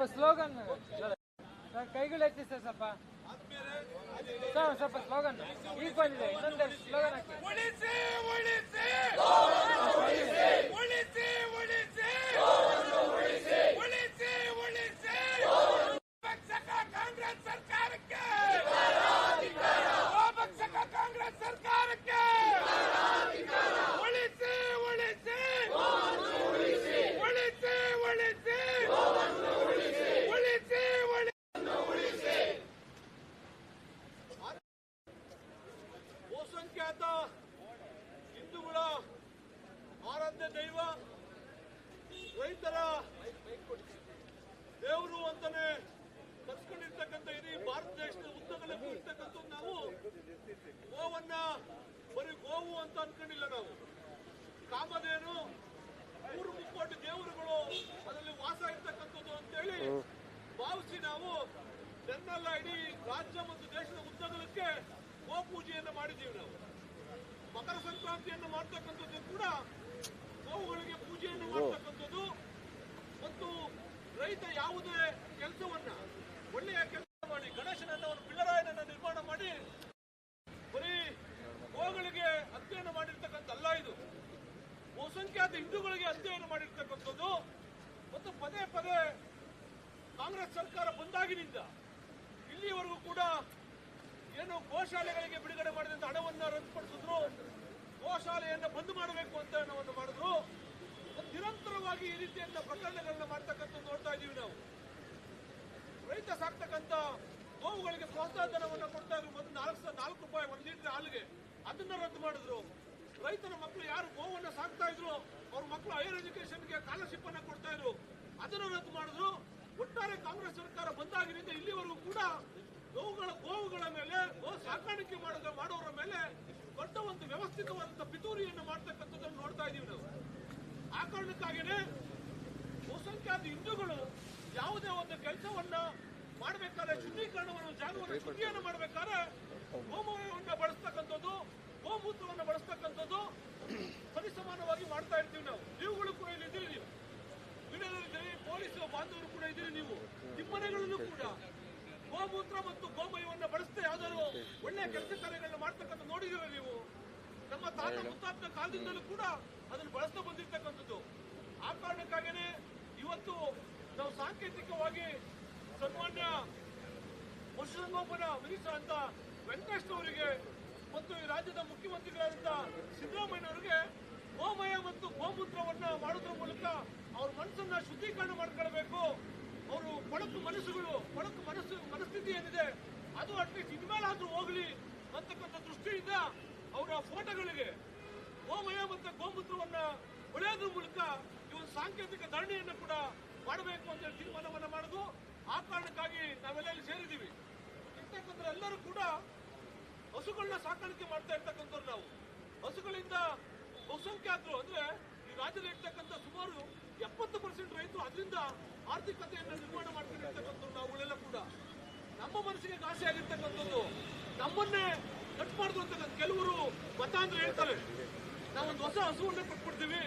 ಸ್ವಲ್ಪ slogan sir ಕೈಗಳು ಎತ್ತಿ ಸರ್ ಸ್ವಲ್ಪ. ಸರ್ ಸ್ವಲ್ಪ ಸ್ಲೋಗನ್ ಈಗ ಬಂದಿದೆ. ಇನ್ನೊಂದೆರಡು ಸ್ಲೋಗನ್ ಹಾಕಿ ಉಳಿಸಿ ಉಳಿಸಿ ಉಳಿಸಿ ಉಳಿಸಿ ಉಳಿಸಿ ಉಳಿಸಿ ಪಕ್ಷಕ ಕಾಂಗ್ರೆಸ್ ಸರ್ಕಾರಕ್ಕೆ ಪಕ್ಷಕ ಕಾಂಗ್ರೆಸ್ ಸರ್ಕಾರಕ್ಕೆ ಉಳಿಸಿ ಉಳಿಸಿ ಉಳಿಸಿ ಉಳಿಸಿ ಉಳಿಸಿ ಉಳಿಸಿ ಬಹುಸಂಖ್ಯಾತ ಹಿಂದೂಗಳ ಆರಾಧ್ಯ ದೈವ ರೈತರ ದೇವರು ಅಂತಾನೆ ಕರ್ಸ್ಕೊಂಡಿರ್ತಕ್ಕಂಥ ಇಡೀ ಭಾರತ ದೇಶದ ಉದ್ದಗಲಕ್ಕೂ ಇರ್ತಕ್ಕಂಥ ನಾವು ಗೋವನ್ನ ಬರೀ ಗೋವು ಅಂತ ಅನ್ಕೊಂಡಿಲ್ಲ ನಾವು ಕಾಮಧೇನು ಮೂರು ಮುಕ್ಕೋಟಿ ದೇವರುಗಳು ಅದರಲ್ಲಿ ವಾಸ ಇರ್ತಕ್ಕಂಥದ್ದು ಅಂತೇಳಿ ಭಾವಿಸಿ ನಾವು ನನ್ನೆಲ್ಲ ಇಡೀ ರಾಜ್ಯ ಮತ್ತು ದೇಶದ ಉದ್ದಗಲಕ್ಕೆ ಗೋ ಪೂಜೆಯನ್ನು ಮಾಡಿದ್ದೀವಿ ನಾವು. ಮಕರ ಸಂಕ್ರಾಂತಿಯನ್ನು ಮಾಡ್ತಕ್ಕಂಥದ್ದು ಕೂಡ ಗೋವುಗಳಿಗೆ ಪೂಜೆಯನ್ನು ಮಾಡ್ತಕ್ಕಂಥದ್ದು. ಮತ್ತು ರೈತ ಯಾವುದೇ ಕೆಲಸವನ್ನ ಒಳ್ಳೆಯ ಕೆಲಸ ಮಾಡಿ ಗಣೇಶನನ್ನ ಒಂದು ಪಿಳ್ಳರಾಯನನ್ನ ನಿರ್ಮಾಣ ಮಾಡಿ ಬರೀ ಗೋಗಳಿಗೆ ಅಧ್ಯಯನ ಮಾಡಿರ್ತಕ್ಕಂಥ ಅಲ್ಲ ಇದು ಬಹುಸಂಖ್ಯಾತ ಹಿಂದೂಗಳಿಗೆ ಅಧ್ಯಯನ ಮಾಡಿರ್ತಕ್ಕಂಥದ್ದು, ಮತ್ತು ಪದೇ ಪದೇ ಕಾಂಗ್ರೆಸ್ ಸರ್ಕಾರ ಬಂದಾಗಿನಿಂದ ಇಲ್ಲಿಯವರೆಗೂ ಕೂಡ ಏನು ಗೋಶಾಲೆಗಳಿಗೆ ಬಿಡುಗಡೆ ಮಾಡಿದಂತ ಹಣವನ್ನ ರದ್ದುಪಡಿಸಿದ್ರು, ಗೋಶಾಲೆಯನ್ನು ಬಂದ್ ಮಾಡಬೇಕು ಅಂತ ಹಣವನ್ನು ಮಾಡಿದ್ರು. ನಿರಂತರವಾಗಿ ಈ ರೀತಿಯಂತ ಪ್ರಕರಣಗಳನ್ನ ಮಾಡ್ತಕ್ಕಂಥದ್ದು ನೋಡ್ತಾ ಇದೀವಿ ನಾವು. ರೈತ ಸಾಕ್ತಕ್ಕಂಥ ಗೋವುಗಳಿಗೆ ಪ್ರೋತ್ಸಾಹಧನವನ್ನ ಕೊಡ್ತಾ ಇದ್ರು ಮೊದಲು ನಾಲ್ಕು ನಾಲ್ಕು ರೂಪಾಯಿ ಒಂದು ಲೀಟರ್ ಹಾಲಿಗೆ ಅದನ್ನ ರದ್ದು ಮಾಡಿದ್ರು. ರೈತರ ಮಕ್ಕಳು ಯಾರು ಗೋವನ್ನ ಸಾಕ್ತಾ ಇದ್ರು, ಅವ್ರ ಮಕ್ಕಳು ಹೈಯರ್ ಎಜುಕೇಶನ್ಗೆ ಸ್ಕಾಲರ್ಶಿಪ್ ಅನ್ನ ಕೊಡ್ತಾ ಇದ್ರು, ಅದನ್ನು ರದ್ದು ಮಾಡಿದ್ರು. ಒಟ್ಟಾರೆ ಕಾಂಗ್ರೆಸ್ ಸರ್ಕಾರ ಬಂದಾಗಿನಿಂದ ಇಲ್ಲಿವರೆಗೂ ಕೂಡ ಗೋವುಗಳ ಗೋವುಗಳ ಮೇಲೆ, ಗೋ ಸಾಕಾಣಿಕೆ ಮಾಡೋದ, ಮಾಡೋರ ಮೇಲೆ ದೊಡ್ಡ ಒಂದು ವ್ಯವಸ್ಥಿತವಾದಂತಹ ಪಿತೂರಿಯನ್ನು ಮಾಡ್ತಕ್ಕಂಥದ್ದನ್ನು ನೋಡ್ತಾ ಇದೀವಿ ನಾವು. ಆ ಕಾರಣಕ್ಕಾಗಿನೇ ಬಹುಸಂಖ್ಯಾತ ಹಿಂದೂಗಳು ಯಾವುದೇ ಒಂದು ಕೆಲಸವನ್ನ ಮಾಡಬೇಕಾದ್ರೆ, ಶುದ್ಧೀಕರಣವನ್ನು ಜಾನುವಾರು ಶುದ್ಧಿಯನ್ನು ಮಾಡಬೇಕಾದ್ರೆ ಗೋಮಯವನ್ನು ಬಳಸ್ತಕ್ಕಂಥದ್ದು ಗೋಮೂತ್ರವನ್ನು ಬಳಸ್ತಕ್ಕಂಥದ್ದು ಸರಿಸಮಾನವಾಗಿ ಮಾಡ್ತಾ ಇರ್ತೀವಿ ನಾವು ನೀವುಗಳು ಕೂಡ ಇಲ್ಲಿ ಇದ್ದೀರಿ ನೀವು ವಿಡಿಯೋದಲ್ಲಿದ್ದೀರಿ ಪೊಲೀಸ್ ಬಾಂಧವರು ಕೂಡ ಇದ್ದೀರಿ ನೀವು ನಿಮ್ಮ ಮನೆಗಳಲ್ಲೂ ಕೂಡ ಗೋಮೂತ್ರ ಮತ್ತು ಗೋಮಯವನ್ನು ಬಳಸ್ತಾ ಯಾವ್ದಾದ್ರು ಒಳ್ಳೆಯ ಕೆಲಸ ಕಾರ್ಯಗಳನ್ನ ಮಾಡ್ತಕ್ಕಂಥ ನೋಡಿದಿರ ನೀವು ನಮ್ಮ ತಾತ ಮುತ್ತಾತನ ಕಾಲದಿಂದಲೂ ಕೂಡ ಅದನ್ನು ಬಳಸ್ತಾ ಬಂದಿರ್ತಕ್ಕಂಥದ್ದು. ಆ ಕಾರಣಕ್ಕಾಗಿನೇ ಇವತ್ತು ನಾವು ಸಾಂಕೇತಿಕವಾಗಿ ಸನ್ಮಾನ್ಯ ಪಶುಸಂಗೋಪನಾ ಮಿನಿಸ್ಟರ್ ಅಂತ ವೆಂಕಟೇಶ್ ಅವರಿಗೆ ಮತ್ತು ಈ ರಾಜ್ಯದ ಮುಖ್ಯಮಂತ್ರಿಗಳಾದಂತ ಸಿದ್ದರಾಮಯ್ಯನವರಿಗೆ ಗೋಮಯ ಮತ್ತು ಗೋಮೂತ್ರವನ್ನ ಮಾಡೋದ್ರ ಮೂಲಕ ಅವ್ರ ಮನಸ್ಸನ್ನ ಶುದ್ಧೀಕರಣ ಮಾಡ್ಕೊಳ್ಬೇಕು. ಅವರು ಕೊಳಕು ಮನಸ್ಸುಗಳು ಕೊಳಕು ಮನಸ್ಸು ಮನಸ್ಥಿತಿ ಏನಿದೆ ಅದು ಅಟ್ಲೀಸ್ಟ್ ಇನ್ಮೇಲಾದ್ರೂ ಹೋಗ್ಲಿ ಅಂತಕ್ಕಂಥ ದೃಷ್ಟಿಯಿಂದ ಅವರ ಫೋಟೋಗಳಿಗೆ ಗೋಮಯ ಮತ್ತು ಗೋಮೂತ್ರವನ್ನ ಬೆಳೆಯೋದ್ರ ಮೂಲಕ ಒಂದು ಸಾಂಕೇತಿಕ ಧರಣಿಯನ್ನು ಕೂಡ ಮಾಡಬೇಕು ಅಂತ ತೀರ್ಮಾನವನ್ನ ಮಾಡುದು. ಆ ಕಾರಣಕ್ಕಾಗಿ ನಾವೆಲ್ಲ ಸೇರಿದ್ದೀವಿ. ಇರ್ತಕ್ಕಂಥ ಎಲ್ಲರೂ ಕೂಡ ಹಸುಗಳನ್ನ ಸಾಕಾಣಿಕೆ ಮಾಡ್ತಾ ಇರ್ತಕ್ಕಂಥವ್ರು ನಾವು. ಹಸುಗಳಿಂದ ಬಹುಸಂಖ್ಯಾತರು ಅಂದ್ರೆ ಈ ರಾಜ್ಯದಲ್ಲಿ ಇರ್ತಕ್ಕಂಥ ಸುಮಾರು ಎಪ್ಪತ್ತು ಪರ್ಸೆಂಟ್ ರೈತರು ಅದರಿಂದ ಆರ್ಥಿಕತೆಯನ್ನು ನಿರ್ಮಾಣ ಮಾಡ್ಕೊಂಡಿರ್ತಕ್ಕಂಥವ್ರು ನಾವುಗಳೆಲ್ಲ ಕೂಡ. ನಮ್ಮ ಮನಸ್ಸಿಗೆ ಆಸೆ ಆಗಿರ್ತಕ್ಕಂಥದ್ದು. ನಮ್ಮನ್ನೇ ಕಟ್ ಅಂತ ಕೆಲವರು ಮತಾಂತರ ಹೇಳ್ತಾರೆ. ನಾವೊಂದು ಹೊಸ ಹಸುವನ್ನ ಕೊಟ್ಬಿಡ್ತೀವಿ.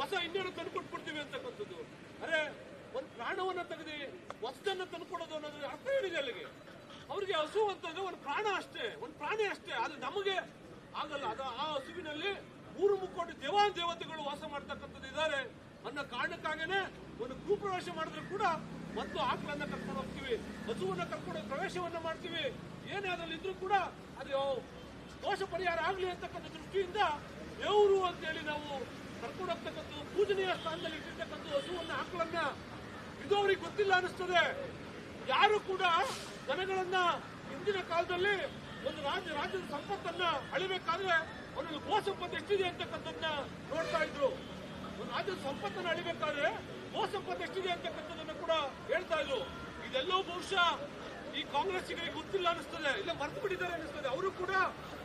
ಹೊಸ ಇನ್ನೇನು ತಂದು ಕೊಟ್ಬಿಡ್ತೀವಿ ಅಂತಕ್ಕಂಥದ್ದು. ಅರೆ, ಒಂದು ಪ್ರಾಣವನ್ನ ತೆಗೆದು ಹೊಸದನ್ನ ತಂದುಕೊಡೋದು ಅನ್ನೋದು ಅರ್ಥ ಏನಿದೆ ಅಲ್ಲಿಗೆ? ಅವ್ರಿಗೆ ಹಸು ಅಂತಂದ್ರೆ ಒಂದು ಪ್ರಾಣ ಅಷ್ಟೇ, ಒಂದು ಪ್ರಾಣಿ ಅಷ್ಟೇ. ಅದು ನಮಗೆ ಆಗಲ್ಲ. ಅದು ಆ ಹಸುವಿನಲ್ಲಿ ಮೂರು ಮುಕ್ಕೋಟಿ ದೇವಾನ್ ದೇವತೆಗಳು ವಾಸ ಮಾಡ್ತಕ್ಕಂಥದ್ದು ಇದ್ದಾರೆ. ಅನ್ನೋ ಕಾರಣಕ್ಕಾಗೇನೆ ಒಂದು ಭೂಪ್ರವೇಶ ಮಾಡಿದ್ರು ಕೂಡ ಮತ್ತು ಆಕಳನ್ನ ಕರ್ಕೊಂಡು ಹೋಗ್ತೀವಿ. ಹಸುವನ್ನ ಕರ್ಕೊಂಡು ಪ್ರವೇಶವನ್ನ ಮಾಡ್ತೀವಿ. ಏನೇ ಅದರಲ್ಲಿ ಇದ್ರೂ ಕೂಡ ಅದು ದೋಷ ಪರಿಹಾರ ಆಗಲಿ ಅಂತಕ್ಕಂಥ ದೃಷ್ಟಿಯಿಂದ ದೇವರು ಅಂತೇಳಿ ನಾವು ಕರ್ಕೊಂಡು ಹೋಗ್ತಕ್ಕಂಥ ಪೂಜನೀಯ ಸ್ಥಾನದಲ್ಲಿ ಇಟ್ಟಿರ್ತಕ್ಕಂಥ ಹಸುವನ್ನ, ಆಕಳನ್ನ ಇದು ಅವ್ರಿಗೆ ಗೊತ್ತಿಲ್ಲ ಅನಿಸ್ತದೆ ಯಾರು ಕೂಡ ಜನಗಳನ್ನ ಹಿಂದಿನ ಕಾಲದಲ್ಲಿ ಒಂದು ರಾಜ್ಯ ರಾಜ್ಯದ ಸಂಪತ್ತನ್ನ ಅಳಿಬೇಕಾದ್ರೆ ಅವನಲ್ಲಿ ಗೋ ಸಂಪತ್ತು ಎಷ್ಟಿದೆ ಅಂತಕ್ಕಂಥದ್ದನ್ನ ನೋಡ್ತಾ ಇದ್ರು. ಒಂದು ರಾಜ್ಯದ ಸಂಪತ್ತನ್ನು ಅಳಿಬೇಕಾದ್ರೆ ಗೋ ಸಂಪತ್ತು ಎಷ್ಟಿದೆ ಅಂತಕ್ಕಂಥದ್ದನ್ನು ಕೂಡ ಹೇಳ್ತಾ ಇದ್ರು. ಇದೆಲ್ಲವೂ ಬಹುಶಃ ಈ ಕಾಂಗ್ರೆಸ್ಸಿಗೆ ಗೊತ್ತಿಲ್ಲ ಅನಿಸ್ತದೆ ಇಲ್ಲ ಮರೆತು ಬಿಟ್ಟಿದ್ದಾರೆ ಅನಿಸ್ತದೆ ಅವರು ಕೂಡ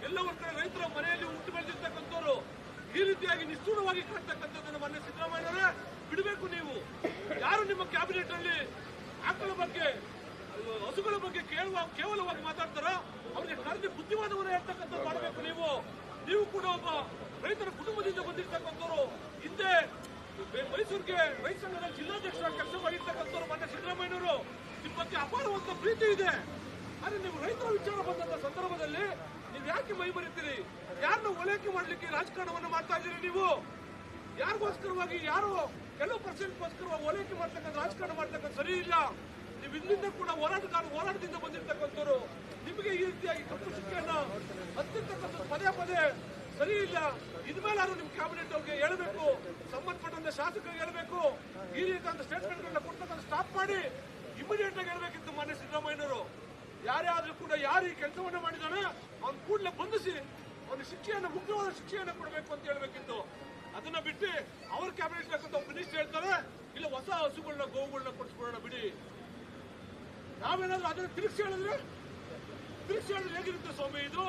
ಎಲ್ಲ ಕಡೆ ರೈತರ ಮನೆಯಲ್ಲಿ ಹುಟ್ಟು ಬೆಳೆದಿರ್ತಕ್ಕಂಥವ್ರು ಈ ರೀತಿಯಾಗಿ ನಿಷ್ಠೂರವಾಗಿ ಕಾಣ್ತಕ್ಕಂಥದ್ದನ್ನು ಮೊನ್ನೆ ಸಿದ್ದರಾಮಯ್ಯನವರೇ ಬಿಡಬೇಕು ನೀವು. ಯಾರು ನಿಮ್ಮ ಕ್ಯಾಬಿನೆಟ್ ಅಲ್ಲಿ ಆಕಳ ಬಗ್ಗೆ, ಹಸುಗಳ ಬಗ್ಗೆ ಕೇಳುವ ಕೇವಲವಾಗಿ ಮಾತಾಡ್ತಾರ ಅವರಿಗೆ ಕರೆದು ಬುದ್ಧಿವಾದವನ್ನು ಹೇಳ್ತಕ್ಕಂಥ ಮಾಡಬೇಕು ನೀವು. ನೀವು ಕೂಡ ಒಬ್ಬ ರೈತರ ಕುಟುಂಬದಿಂದ ಬಂದಿರ್ತಕ್ಕಂಥವ್ರು. ಹಿಂದೆ ಮೈಸೂರಿಗೆ ರೈತ ಸಂಘದ ಜಿಲ್ಲಾಧ್ಯಕ್ಷರಾಗಿ ಕೆಲಸ ಮಾಡಿರ್ತಕ್ಕಂಥವ್ರು ಮೊನ್ನೆ ಸಿದ್ದರಾಮಯ್ಯನವರು. ನಿಮ್ಮ ಬಗ್ಗೆ ಪ್ರೀತಿ ಇದೆ. ಆದ್ರೆ ನೀವು ರೈತರ ವಿಚಾರ ಬಂದಂತ ಸಂದರ್ಭದಲ್ಲಿ ನೀವು ಯಾಕೆ ಮೈ ಬರೀತೀರಿ ಯಾರನ್ನ ಓಲೈಕೆ ಮಾಡ್ಲಿಕ್ಕೆ ರಾಜಕಾರಣವನ್ನು ಮಾಡ್ತಾ ಇದ್ದೀರಿ ನೀವು? ಯಾರಿಗೋಸ್ಕರವಾಗಿ, ಯಾರು ಕೆಲವು ಪರ್ಸೆಂಟ್ಗೋಸ್ಕರ ಓಲೈಕೆ ಮಾಡ್ತಕ್ಕಂಥ ರಾಜಕಾರಣ ಮಾಡ್ತಕ್ಕಂಥ ಸರಿ ಇಲ್ಲ. ನೀವು ಇಲ್ಲಿಂದ ಕೂಡ ಹೋರಾಟಗಾರ, ಹೋರಾಟದಿಂದ ಬಂದಿರ್ತಕ್ಕಂಥವ್ರು. ನಿಮಗೆ ಈ ರೀತಿಯಾಗಿ ಕಪ್ಪು ಶಿಕ್ಷೆಯನ್ನ ಹತ್ತಿರ್ತಕ್ಕಂಥ ಪದೇ ಪದೇ ಸರಿ ಇಲ್ಲ. ಇದ್ಮೇಲಾದ್ರೂ ನಿಮ್ ಕ್ಯಾಬಿನೆಟ್ ಅವ್ರಿಗೆ ಹೇಳಬೇಕು. ಸಂಬಂಧಪಟ್ಟಂತ ಶಾಸಕರಿಗೆ ಹೇಳಬೇಕು. ಈ ರೀತಿಯಾದ ಸ್ಟೇಟ್ಮೆಂಟ್ಗಳನ್ನ ಕೊಡ್ತಕ್ಕಂಥ ಸ್ಟಾಪ್ ಮಾಡಿ. ಇಮಿಡಿಯೇಟ್ ಆಗಿ ಹೇಳಬೇಕಿತ್ತು ಮಾನ್ಯ ಸಿದ್ದರಾಮಯ್ಯನವರು. ಯಾರೇ ಆದ್ರೂ ಕೂಡ ಯಾರು ಈ ಕೆಲಸವನ್ನು ಮಾಡಿದಾನೆ ಅವ್ನ ಕೂಡಲೇ ಬಂಧಿಸಿ ಅವನ ಶಿಕ್ಷೆಯನ್ನ ಮುಖ್ಯವಾದ ಶಿಕ್ಷೆಯನ್ನ ಕೊಡಬೇಕು ಅಂತ ಹೇಳ್ಬೇಕಿತ್ತು. ಅದನ್ನ ಬಿಟ್ಟು ಅವ್ರ ಕ್ಯಾಬಿನೆಟ್ ಇರ್ತಕ್ಕಂಥ ಒಬ್ಬ ಮಿನಿಸ್ಟರ್ ಹೇಳ್ತಾರೆ ಇಲ್ಲ ಹೊಸ ಹಸುಗಳನ್ನ ಗೋವುಗಳನ್ನ ಕೊಡಿಸ್ಕೊಳ್ಳೋಣ ಬಿಡಿ. ನಾವೇನಾದ್ರೂ ಅದನ್ನ ತಿರುಗಿಸಿ ಹೇಳಿದ್ರೆ? ತಿರುಗಿಸಿ ಹೇಳಿದ್ರೆ ಹೇಗಿರುತ್ತೆ ಸ್ವಾಮಿ ಇದು?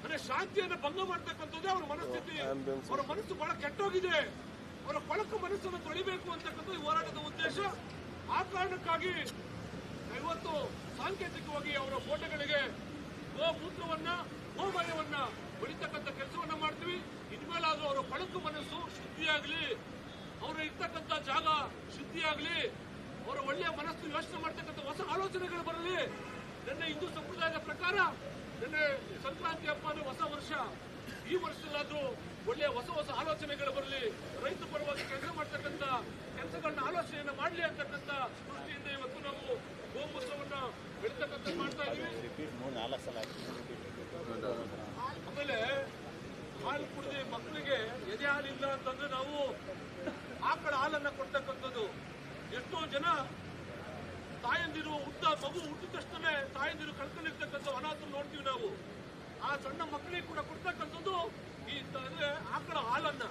ಅಂದ್ರೆ ಶಾಂತಿಯನ್ನ ಭಂಗ ಮಾಡ್ತಕ್ಕಂಥದ್ದೇ ಅವ್ರ ಮನಸ್ಥಿತಿ. ಅವರ ಮನಸ್ಸು ಬಹಳ ಕೆಟ್ಟೋಗಿದೆ. ಅವರ ಕೊಳಕು ಮನಸ್ಸನ್ನು ತೊಳಿಬೇಕು ಅಂತಕ್ಕಂಥ ಈ ಹೋರಾಟದ ಉದ್ದೇಶ. ಆ ಕಾರಣಕ್ಕಾಗಿ ಇವತ್ತು ಸಾಂಕೇತಿಕವಾಗಿ ಅವರ ಫೋಟೋಗಳಿಗೆ ಗೋಮೂತ್ರವನ್ನ, ಗೋಮಯವನ್ನ ಹೊಡಿತಕ್ಕಂಥ ಕೆಲಸವನ್ನ ಮಾಡ್ತೀವಿ. ಇನ್ಮೇಲಾದ್ರೂ ಅವರ ಪಳಕು ಮನಸ್ಸು ಶುದ್ಧಿಯಾಗಲಿ, ಅವರು ಇರ್ತಕ್ಕಂಥ ಜಾಗ ಶುದ್ಧಿಯಾಗಲಿ, ಅವರ ಒಳ್ಳೆಯ ಮನಸ್ಸು ಯೋಚನೆ ಮಾಡ್ತಕ್ಕಂಥ ಹೊಸ ಆಲೋಚನೆಗಳು ಬರಲಿ. ನನ್ನ ಹಿಂದೂ ಸಂಪ್ರದಾಯದ ಪ್ರಕಾರ, ನಿನ್ನೆ ಸಂಕ್ರಾಂತಿ ಹಬ್ಬ ಹೊಸ ವರ್ಷ ಈ ವರ್ಷದಲ್ಲಾದ್ರೂ ಒಳ್ಳೆಯ ಹೊಸ ಹೊಸ ಆಲೋಚನೆಗಳು ಬರಲಿ. ರೈತ ಪರವಾಗಿ ಕೆಲಸ ಮಾಡ್ತಕ್ಕಂಥ ಕೆಲಸಗಳನ್ನ ಆಲೋಚನೆಯನ್ನ ಮಾಡಲಿ ಅಂತಕ್ಕಂಥ ದೃಷ್ಟಿಯಿಂದ ಇವತ್ತು ನಾವು ಗೋಮೂತ್ರವನ್ನ ಬೆಳಿತಕ್ಕಂಥ ಮಾಡ್ತಾ ಇದ್ದೀವಿ. ಆಮೇಲೆ ಹಾಲು ಕುಡಿದ ಮಕ್ಕಳಿಗೆ ಎದೆ ಹಾಲಿಲ್ಲ ಅಂತಂದ್ರೆ ನಾವು ಆಕಳ ಹಾಲನ್ನು ಕೊಡ್ತಕ್ಕಂಥದ್ದು. ಎಷ್ಟೋ ಜನ ತಾಯಂದಿರು ಉದ್ದ ಮಗು ಹುಟ್ಟಿದ ತಕ್ಷಣ ತಾಯಂದಿರು ಕಳ್ಕೊಂಡಿರ್ತಕ್ಕಂಥ ಅನಾಥರು ನೋಡ್ತೀವಿ ನಾವು. ಆ ಸಣ್ಣ ಮಕ್ಕಳಿಗೆ ಕೂಡ ಕೊಡ್ತಕ್ಕಂಥದ್ದು ಅಂದ್ರೆ ಆಕಳ ಹಾಲನ್ನ,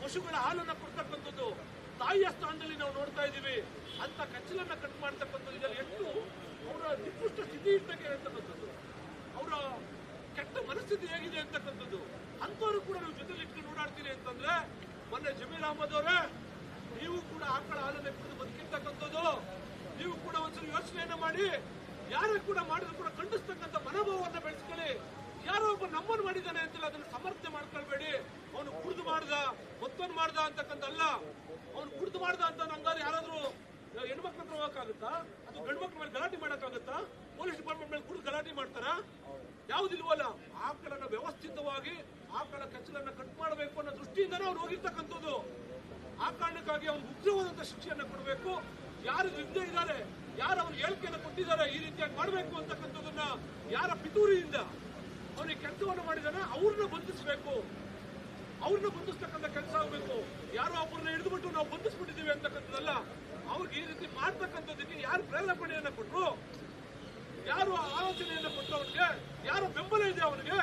ಪಶುಗಳ ಹಾಲನ್ನ ಕೊಡ್ತಕ್ಕಂಥದ್ದು ತಾಯಿಯ ಸ್ಥಾನದಲ್ಲಿ ನಾವು ನೋಡ್ತಾ ಇದ್ದೀವಿ. ಅಂತ ಕಚ್ಚಲನ್ನ ಕಟ್ ಮಾಡ್ತಕ್ಕಂಥದ್ದು, ಇದರಲ್ಲಿ ಎಷ್ಟು ಅವರ ನಿಕೃಷ್ಟ ಸ್ಥಿತಿ ಇರ್ತಕ್ಕಂಥದ್ದು ಅವರ ಕೆಟ್ಟ ಮನಸ್ಥಿತಿ ಹೇಗಿದೆ ಅಂತಕ್ಕಂಥದ್ದು ಅಂತವರು ಕೂಡ ನೀವು ಜೊತೆಲಿ ಇಟ್ಕೊಂಡು ಓಡಾಡ್ತೀರಿ ಅಂತಂದ್ರೆ, ಮೊನ್ನೆ ಜಮೀರ್ ಅಹಮದ್ ಅವರೇ, ನೀವು ಕೂಡ ಆಕಳ ಹಾಲನ್ನ ಕುಡಿದು ಬದುಕಿರ್ತಕ್ಕಂಥದ್ದು, ನೀವು ಕೂಡ ಒಂದ್ಸಲ ಯೋಚನೆಯನ್ನ ಮಾಡಿ, ಯಾರೇ ಕೂಡ ಮಾಡಿದ್ರು ಕೂಡ ಖಂಡಿಸ್ತಕ್ಕಂಥ ಮನೋಭಾವವನ್ನು ಬೆಳೆಸ್ಕೊಳ್ಳಿ. ಯಾರೋ ಒಬ್ಬ ನಮ್ಮನ್ನು ಮಾಡಿದ್ದಾನೆ ಅಂತಿಲ್ಲ ಅದನ್ನು ಸಮರ್ಥನೆ ಮಾಡ್ಕೊಳ್ಬೇಡಿ. ಅವನು ಕುಡಿದು ಮಾಡ್ದ ಮತ್ತೊಂದು ಮಾಡ್ದ ಅಂತಕ್ಕಂಥ ಅಲ್ಲ ಅವನು ಕುಡಿದು ಮಾಡ್ದ ಅಂತ ನಂಗಾದ್ರೆ ಯಾರಾದ್ರೂ ಹೆಣ್ಮಕ್ಳ ಹತ್ರ ಹೋಗಕ್ಕಾಗುತ್ತಾ? ಅದು ಗಂಡು ಮಕ್ಳ ಮೇಲೆ ಗಲಾಟೆ ಮಾಡಕ್ಕಾಗುತ್ತಾ? ಪೊಲೀಸ್ ಡಿಪಾರ್ಟ್ಮೆಂಟ್ ಮೇಲೆ ಕುಡಿದು ಗಲಾಟೆ ಮಾಡ್ತಾರ? ಯಾವುದಿಲ್ವಲ್ಲ? ಆಕಳನ್ನ ವ್ಯವಸ್ಥಿತವಾಗಿ, ಆಕಳ ಕಚ್ಚಲನ್ನ ಕಟ್ ಮಾಡಬೇಕು ಅನ್ನೋ ದೃಷ್ಟಿಯಿಂದನೇ ಅವ್ರು ಹೋಗಿರ್ತಕ್ಕಂಥದ್ದು. ಆ ಕಾರಣಕ್ಕಾಗಿ ಅವ್ನು ಉಗ್ರವಾದಂತ ಶಿಕ್ಷೆಯನ್ನ ಕೊಡಬೇಕು. ಯಾರು ಯುದ್ಧ ಇದ್ದಾರೆ, ಯಾರು ಅವ್ರ ಹೇಳಿಕೆಯನ್ನು ಕೊಟ್ಟಿದ್ದಾರೆ, ಈ ರೀತಿಯಾಗಿ ಮಾಡಬೇಕು ಅಂತಕ್ಕಂಥದ್ದನ್ನ ಯಾರ ಪಿತೂರಿಯಿಂದ ಅವನಿಗೆ ಕೆಲಸವನ್ನು ಮಾಡಿದಾನೆ, ಅವ್ರನ್ನ ಬಂಧಿಸಬೇಕು. ಅವ್ರನ್ನ ಬಂಧಿಸ್ತಕ್ಕಂಥ ಕೆಲಸ ಆಗಬೇಕು. ಯಾರೋ ಒಬ್ಬರನ್ನ ಹಿಡಿದುಬಿಟ್ಟು ನಾವು ಬಂಧಿಸ್ಬಿಟ್ಟಿದ್ದೀವಿ ಅಂತಕ್ಕಂಥದ್ದಲ್ಲ, ಅವ್ರಿಗೆ ಈ ರೀತಿ ಮಾಡ್ತಕ್ಕಂಥದ್ದಕ್ಕೆ ಯಾರು ಪ್ರೇರೇಪಣೆಯನ್ನ ಕೊಟ್ಟರು ಯಾರು ಆಲೋಚನೆಯನ್ನ ಕೊಟ್ಟರು ಅವನಿಗೆ? ಯಾರು ಬೆಂಬಲ ಇದೆ ಅವನಿಗೆ?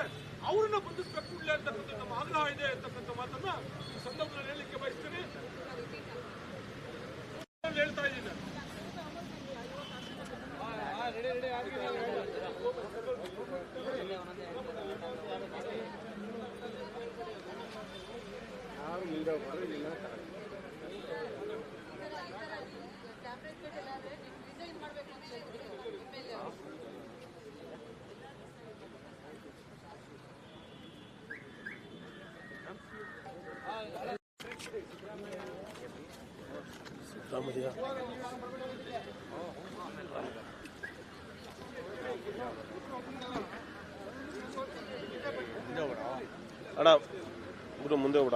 ಅವ್ರನ್ನ ಬಂಧಿಸ್ಬೇಕು ಇಲ್ಲ ಅಂತಕ್ಕಂಥ ನಮ್ಮ ಆಗ್ರಹ ಇದೆ ಅಂತಕ್ಕಂಥ ಮಾತನ್ನ ಈ ಸಂದರ್ಭದಲ್ಲಿ ಹೇಳಲಿಕ್ಕೆ ಬಯಸ್ತೀನಿ. ಹೇಳ್ತಾ ಇದ್ದೀನಿ. ಸಿದ್ದರಾಮಯ್ಯ ಅಣ್ಣ ಬಿಡು ಮುಂದೆ ಬಿಡ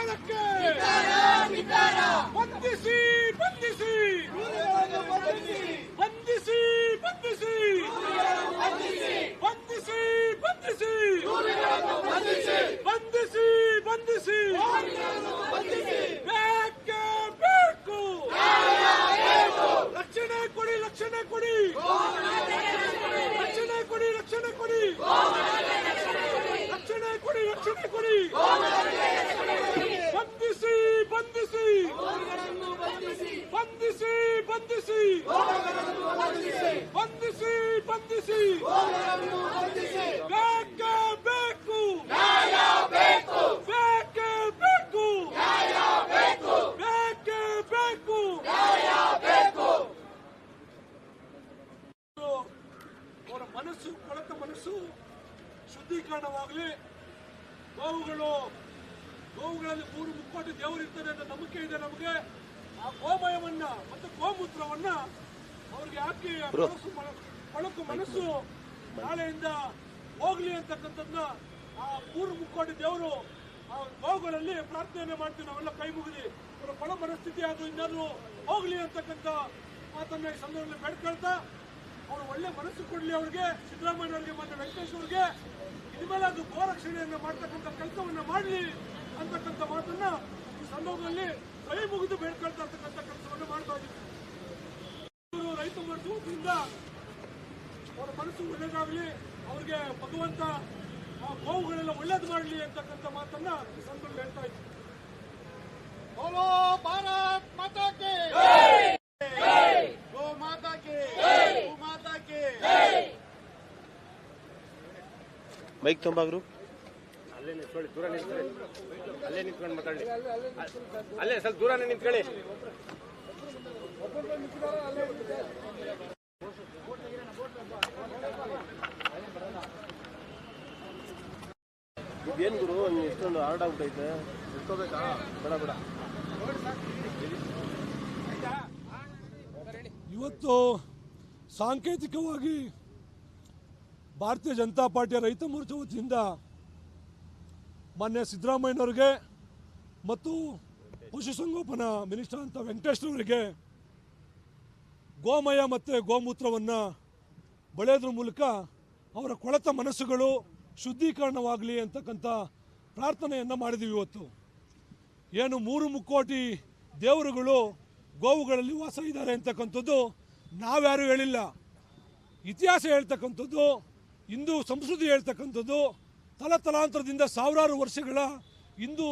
Italy! ಮನಸ್ಸು ಕೊಳತ ಮನಸ್ಸು ಶುದ್ಧೀಕರಣವಾಗಲಿ. ಗೋವುಗಳು ಗೋವುಗಳಲ್ಲಿ ಮೂರು ಮುಕ್ಕೋಟಿ ದೇವರು ಇರ್ತದೆ ಅನ್ನೋ ನಂಬಿಕೆ ಇದೆ ನಮಗೆ. ಆ ಗೋಮಯವನ್ನ ಮತ್ತು ಗೋಮೂತ್ರವನ್ನ ಅವ್ರಿಗೆ ಹಾಕಿ ಆ ಕೊಳಕು ಮನಸ್ಸು ನಾಳೆಯಿಂದ ಹೋಗ್ಲಿ ಅಂತಕ್ಕಂಥದ್ದನ್ನ ಆ ಮೂರು ಮುಕ್ಕೋಟಿ ದೇವರು ಆ ಗೋವುಗಳಲ್ಲಿ ಪ್ರಾರ್ಥನೆ ಮಾಡ್ತೀವಿ ನಾವೆಲ್ಲ ಕೈ ಮುಗಿದಿ. ಅವರ ಕೊಳ ಮನಸ್ಥಿತಿ ಅದು ಇನ್ನಾದ್ರೂ ಹೋಗ್ಲಿ ಅಂತಕ್ಕಂಥ ಮಾತನ್ನ ಈ ಸಂದರ್ಭದಲ್ಲಿ ಬೇಡ್ಕೊಳ್ತಾ ಅವ್ರು ಒಳ್ಳೆ ಮನಸ್ಸು ಕೊಡಲಿ ಅವ್ರಿಗೆ ಸಿದ್ದರಾಮಯ್ಯ ಅವ್ರಿಗೆ ಮತ್ತು ವೆಂಕಟೇಶ್ ಅವ್ರಿಗೆ. ಇದ್ಮೇಲೆ ಅದು ಗೋರಕ್ಷಣೆಯನ್ನ ಮಾಡ್ತಕ್ಕಂಥ ಕೆಲಸವನ್ನ ಮಾಡಲಿ ಅಂತಕ್ಕಂಥ ಮಾತನ್ನ ಈ ಸಂದರ್ಭದಲ್ಲಿ ಕೈ ಮುಗಿದು ಬೇಡ್ಕೊಳ್ತಾ ಇರ್ತಕ್ಕಂಥ ಕೆಲಸವನ್ನು ಮಾಡ್ತಾ ಇದ್ದೀವಿ. ರೈತ ಮನಸ್ಸಿನಿಂದ ಅವರ ಮನಸ್ಸು ಒಳ್ಳೇದಾಗಲಿ, ಅವ್ರಿಗೆ ಭಗವಂತ ಆ ಗೋವುಗಳೆಲ್ಲ ಒಳ್ಳೇದು ಮಾಡಲಿ ಅಂತಕ್ಕಂಥ ಮಾತನ್ನ ಈ ಸಂದರ್ಭದಲ್ಲಿ ಹೇಳ್ತಾ ಇದ್ದೀವಿ. ಭಾರತ್ ಮಾತಾಕೆ ಮೈಕ್ ತೊಂಬಾಗ್ರು. ಅಲ್ಲೇ ನಿಂತ್ಕೊಳ್ಳಿ ದೂರ ನಿಂತ್ಕೊಳ್ಳಿ. ಅಲ್ಲೇ ನಿಂತ್ಕೊಂಡು ಮಾತಾಡಿ. ಅಲ್ಲೇ ಸ್ವಲ್ಪ ದೂರನೇ ನಿಂತ್ಕೊಳ್ಳಿ. ಇದೇನ್ ಗುರು ಇಷ್ಟೊಂದು ಹಾರ್ಡ್ ಆಗ್ಬಿಟ್ಟೈತೆ. ಇಟ್ಕೋಬೇಕಾ ಬೇಡ ಬೇಡ. ಇವತ್ತು ಸಾಂಕೇತಿಕವಾಗಿ ಭಾರತೀಯ ಜನತಾ ಪಾರ್ಟಿಯ ರೈತ ಮೋರ್ಚಾ ವತಿಯಿಂದ ಮಾನ್ಯ ಸಿದ್ದರಾಮಯ್ಯನವರಿಗೆ ಮತ್ತು ಪಶುಸಂಗೋಪನಾ ಮಿನಿಸ್ಟರ್ ಅಂತ ವೆಂಕಟೇಶ್ನವರಿಗೆ ಗೋಮಯ ಮತ್ತು ಗೋಮೂತ್ರವನ್ನು ಬಳೆಯೋದ್ರ ಮೂಲಕ ಅವರ ಕೊಳೆತ ಮನಸ್ಸುಗಳು ಶುದ್ಧೀಕರಣವಾಗಲಿ ಅಂತಕ್ಕಂಥ ಪ್ರಾರ್ಥನೆಯನ್ನು ಮಾಡಿದ್ದೀವಿ ಇವತ್ತು. ಏನು ಮೂರು ಮುಕ್ಕೋಟಿ ದೇವರುಗಳು ಗೋವುಗಳಲ್ಲಿ ವಾಸ ಇದ್ದಾರೆ ಅಂತಕ್ಕಂಥದ್ದು ನಾವ್ಯಾರು ಹೇಳಿಲ್ಲ. ಇತಿಹಾಸ ಹೇಳ್ತಕ್ಕಂಥದ್ದು ಹಿಂದೂ ಸಂಸ್ಕೃತಿ ಹೇಳ್ತಕ್ಕಂಥದ್ದು ತಲತಲಾಂತರದಿಂದ ಸಾವಿರಾರು ವರ್ಷಗಳ ಹಿಂದೂ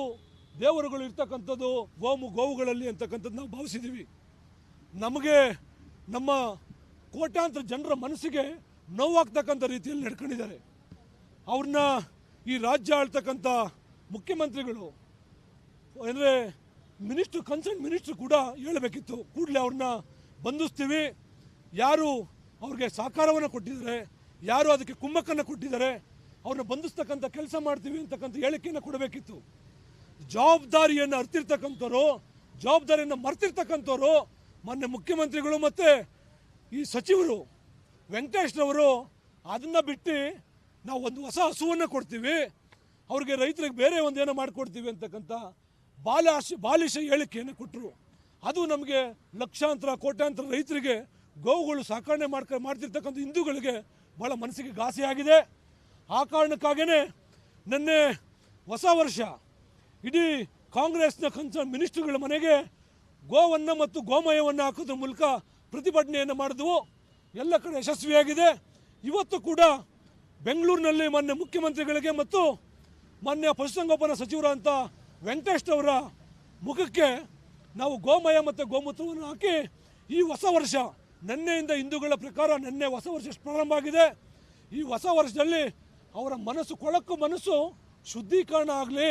ದೇವರುಗಳು ಇರ್ತಕ್ಕಂಥದ್ದು ಗೋಮು ಗೋವುಗಳಲ್ಲಿ ಅಂತಕ್ಕಂಥದ್ದು ನಾವು ಭಾವಿಸಿದ್ದೀವಿ. ನಮಗೆ ನಮ್ಮ ಕೋಟ್ಯಾಂತರ ಜನರ ಮನಸ್ಸಿಗೆ ನೋವಾಗ್ತಕ್ಕಂಥ ರೀತಿಯಲ್ಲಿ ನಡ್ಕೊಂಡಿದ್ದಾರೆ. ಅವ್ರನ್ನ ಈ ರಾಜ್ಯ ಆಳ್ತಕ್ಕಂಥ ಮುಖ್ಯಮಂತ್ರಿಗಳು ಅಂದರೆ ಮಿನಿಸ್ಟ್ರು ಕನ್ಸರ್ನ್ ಮಿನಿಸ್ಟ್ರು ಕೂಡ ಹೇಳಬೇಕಿತ್ತು. ಕೂಡಲೇ ಅವ್ರನ್ನ ಬಂಧಿಸ್ತೀವಿ. ಯಾರು ಅವ್ರಿಗೆ ಸಹಕಾರವನ್ನು ಕೊಟ್ಟಿದ್ದಾರೆ ಯಾರು ಅದಕ್ಕೆ ಕುಮ್ಮಕ್ಕನ್ನು ಕೊಟ್ಟಿದ್ದಾರೆ? ಅವ್ರನ್ನ ಬಂಧಿಸ್ತಕ್ಕಂಥ ಕೆಲಸ ಮಾಡ್ತೀವಿ ಅಂತಕ್ಕಂಥ ಹೇಳಿಕೆಯನ್ನು ಕೊಡಬೇಕಿತ್ತು. ಜವಾಬ್ದಾರಿಯನ್ನು ಅರ್ತಿರ್ತಕ್ಕಂಥವ್ರು ಜವಾಬ್ದಾರಿಯನ್ನು ಮರ್ತಿರ್ತಕ್ಕಂಥವ್ರು ಮೊನ್ನೆ ಮುಖ್ಯಮಂತ್ರಿಗಳು ಮತ್ತು ಈ ಸಚಿವರು ವೆಂಕಟೇಶ್ರವರು ಅದನ್ನು ಬಿಟ್ಟು ನಾವು ಒಂದು ಹೊಸ ಹಸುವನ್ನು ಕೊಡ್ತೀವಿ. ಅವ್ರಿಗೆ ರೈತರಿಗೆ ಬೇರೆ ಒಂದೇನೋ ಮಾಡಿಕೊಡ್ತೀವಿ ಅಂತಕ್ಕಂಥ ಬಾಲಾಶ, ಬಾಲಿಶ ಹೇಳಿಕೆಯನ್ನು ಕೊಟ್ಟರು ಅದು ನಮಗೆ ಲಕ್ಷಾಂತರ, ಕೋಟ್ಯಾಂತರ ರೈತರಿಗೆ ಗೋವುಗಳು ಸಾಕಣೆ ಮಾಡ್ಕ, ಮಾಡ್ತಿರ್ತಕ್ಕಂಥ ಹಿಂದೂಗಳಿಗೆ ಭಾಳ ಮನಸ್ಸಿಗೆ ಘಾಸಿಯಾಗಿದೆ ಆ ಕಾರಣಕ್ಕಾಗಿಯೇ ನಿನ್ನೆ ಹೊಸ ವರ್ಷ ಇಡೀ ಕಾಂಗ್ರೆಸ್ನ ಕನ್ಸರ್ನ್ ಮಿನಿಸ್ಟ್ರುಗಳ ಮನೆಗೆ ಗೋವನ್ನು ಮತ್ತು ಗೋಮಯವನ್ನು ಹಾಕೋದ್ರ ಮೂಲಕ ಪ್ರತಿಭಟನೆಯನ್ನು ಮಾಡಿದ್ವು. ಎಲ್ಲ ಕಡೆ ಯಶಸ್ವಿಯಾಗಿದೆ. ಇವತ್ತು ಕೂಡ ಬೆಂಗಳೂರಿನಲ್ಲಿ ಮೊನ್ನೆ ಮುಖ್ಯಮಂತ್ರಿಗಳಿಗೆ ಮತ್ತು ಮಾನ್ಯ ಪಶುಸಂಗೋಪನಾ ವೆಂಕಟೇಶ್ ಅವರ ಮುಖಕ್ಕೆ ನಾವು ಗೋಮಯ ಮತ್ತು ಗೋಮೂತ್ರವನ್ನು ಹಾಕಿ ಈ ಹೊಸ ವರ್ಷ ನಿನ್ನೆಯಿಂದ ಹಿಂದೂಗಳ ಪ್ರಕಾರ ನಿನ್ನೆ ಹೊಸ ವರ್ಷ ಪ್ರಾರಂಭ ಆಗಿದೆ. ಈ ಹೊಸ ವರ್ಷದಲ್ಲಿ ಅವರ ಮನಸ್ಸು, ಕೊಳಕು ಮನಸ್ಸು ಶುದ್ಧೀಕರಣ ಆಗಲಿ,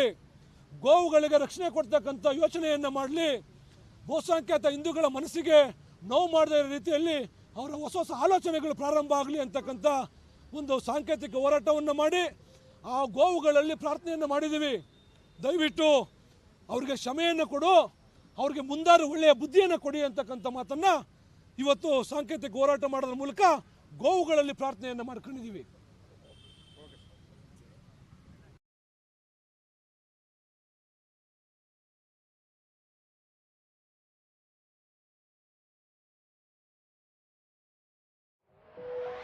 ಗೋವುಗಳಿಗೆ ರಕ್ಷಣೆ ಕೊಡ್ತಕ್ಕಂಥ ಯೋಚನೆಯನ್ನು ಮಾಡಲಿ, ಬಹುಸಂಖ್ಯಾತ ಹಿಂದೂಗಳ ಮನಸ್ಸಿಗೆ ನೋವು ಮಾಡದ ರೀತಿಯಲ್ಲಿ ಅವರ ಹೊಸ ಹೊಸ ಆಲೋಚನೆಗಳು ಪ್ರಾರಂಭ ಆಗಲಿ ಅಂತಕ್ಕಂಥ ಒಂದು ಸಾಂಕೇತಿಕ ಹೋರಾಟವನ್ನು ಮಾಡಿ, ಆ ಗೋವುಗಳಲ್ಲಿ ಪ್ರಾರ್ಥನೆಯನ್ನು ಮಾಡಿದ್ದೀವಿ ದಯವಿಟ್ಟು ಅವರಿಗೆ ಕ್ಷಮೆಯನ್ನು ಕೊಡು, ಅವ್ರಿಗೆ ಮುಂದಾರು ಒಳ್ಳೆಯ ಬುದ್ಧಿಯನ್ನು ಕೊಡಿ ಅಂತಕ್ಕಂಥ ಮಾತನ್ನು ಇವತ್ತು ಸಾಂಕೇತಿಕ ಹೋರಾಟ ಮಾಡೋದ್ರ ಮೂಲಕ ಗೋವುಗಳಲ್ಲಿ ಪ್ರಾರ್ಥನೆಯನ್ನು ಮಾಡ್ಕೊಂಡಿದ್ದೀವಿ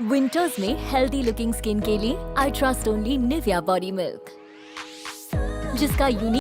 विंटर्स में हेल्दी लुकिंग स्किन के लिए I trust only Nivea body milk जिसका यूनिक